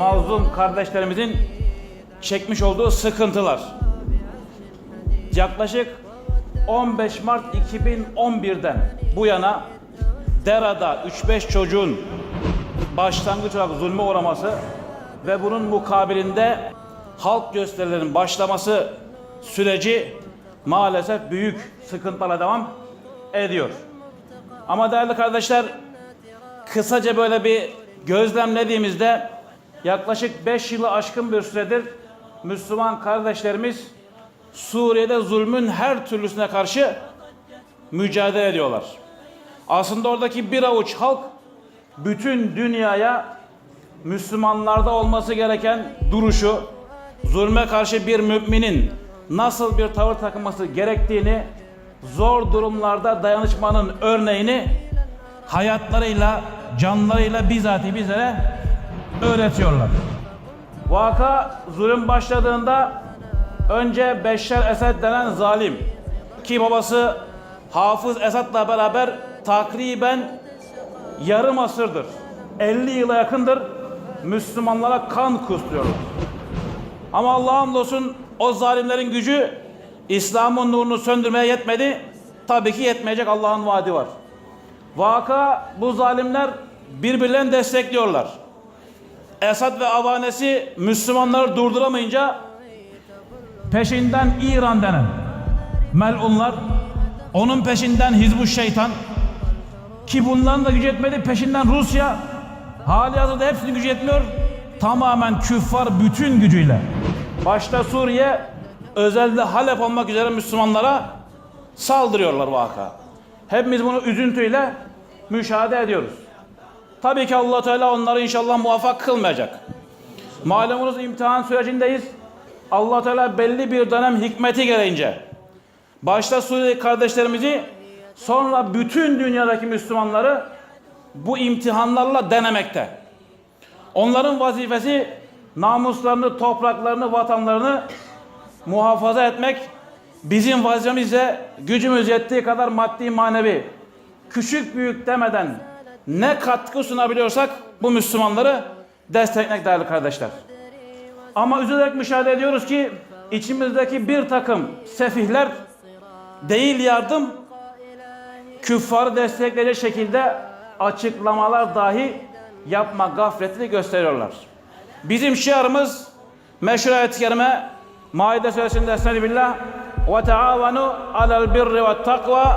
mazlum kardeşlerimizin çekmiş olduğu sıkıntılar. Yaklaşık 15 Mart 2011'den bu yana Dera'da 3-5 çocuğun başlangıç olarak zulme uğraması ve bunun mukabilinde halk gösterilerinin başlaması süreci maalesef büyük sıkıntılarla devam ediyor. Ama değerli kardeşler kısaca böyle bir gözlemlediğimizde yaklaşık 5 yılı aşkın bir süredir Müslüman kardeşlerimiz Suriye'de zulmün her türlüsüne karşı mücadele ediyorlar. Aslında oradaki bir avuç halk bütün dünyaya Müslümanlarda olması gereken duruşu, zulme karşı bir müminin nasıl bir tavır takınması gerektiğini, zor durumlarda dayanışmanın örneğini hayatlarıyla, canlarıyla bizatihi bizlere öğretiyorlar. Vaka zulüm başladığında önce Beşşar Esed denen zalim ki babası Hafız Esad'la beraber takriben yarım asırdır, 50 yıla yakındır Müslümanlara kan kusturuyorlar. Ama Allah'a hamdolsun o zalimlerin gücü İslam'ın nurunu söndürmeye yetmedi. Tabii ki yetmeyecek Allah'ın vaadi var. Vaka bu zalimler birbirlerini destekliyorlar. Esad ve avanesi Müslümanları durduramayınca peşinden İran denen melunlar, onun peşinden Hizbuş Şeytan ki bunların da gücü yetmedi peşinden Rusya hali hazırda hepsinin gücü yetmiyor. Tamamen küffar bütün gücüyle. Başta Suriye özelde Halep olmak üzere Müslümanlara saldırıyorlar vaka. Hepimiz bunu üzüntüyle müşahede ediyoruz. Tabii ki allah Teala onları inşallah muvaffak kılmayacak. Malumunuz imtihan sürecindeyiz. allah Teala belli bir dönem hikmeti gereğince başta Suriye kardeşlerimizi sonra bütün dünyadaki Müslümanları bu imtihanlarla denemekte. Onların vazifesi namuslarını, topraklarını, vatanlarını muhafaza etmek. Bizim vazifemiz ise gücümüz yettiği kadar maddi manevi küçük büyük demeden ne katkı sunabiliyorsak bu Müslümanları desteklemek değerli kardeşler. Ama üzülerek müşahede ediyoruz ki içimizdeki bir takım sefihler değil yardım küffarı destekleyecek şekilde açıklamalar dahi yapma gafletini gösteriyorlar. Bizim şiarımız meşhur ayet-i kerime Maide suresinde Estağfirullah ve taavenu alel birri ve takva